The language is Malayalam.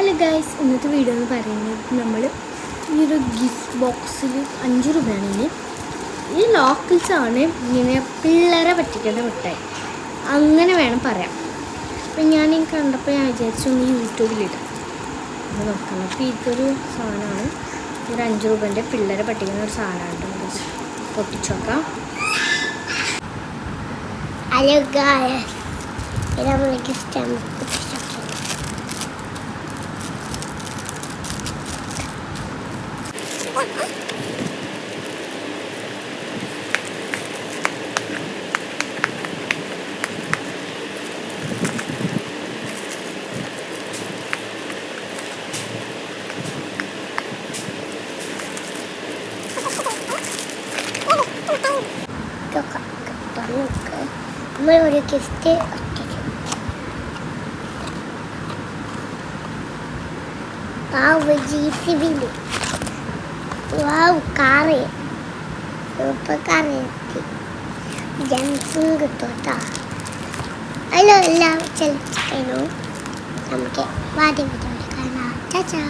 ഹലോ ഗൈസ് ഇന്നത്തെ വീഡിയോ എന്ന് പറയുന്നത് നമ്മൾ ഈ ഒരു ഗിഫ്റ്റ് ബോക്സിൽ അഞ്ച് രൂപയാണ് ഇനി. ഈ ലോക്കൽസാണ് ഇങ്ങനെ പിള്ളേരെ പറ്റിക്കേണ്ട മിഠായി അങ്ങനെ വേണം പറയാം അപ്പം ഞാൻ ഈ കണ്ടപ്പോൾ ഞാൻ വിചാരിച്ചു ഒന്ന് യൂട്യൂബിലിടാം. അത് നോക്കണം. അപ്പോൾ ഇതൊരു സാധനമാണ്. ഒരു അഞ്ച് രൂപേന്റെ പിള്ളേരെ പറ്റിക്കുന്ന ഒരു സാധനമാണ് പൊട്ടിച്ചോക്കാം. പൊട്ടിച്ചു നോക്കാം ഹലോ とかとなんか前を消してあったけど。あ、無事、しびれ。വാവ് കറി സൂപ്പർ കറി എത്തി ജംസും കിട്ടും കേട്ടോ എല്ലാം ചെലച്ചിട്ടു നമുക്ക് വാദ്യം കാണാം ചാച്ചാ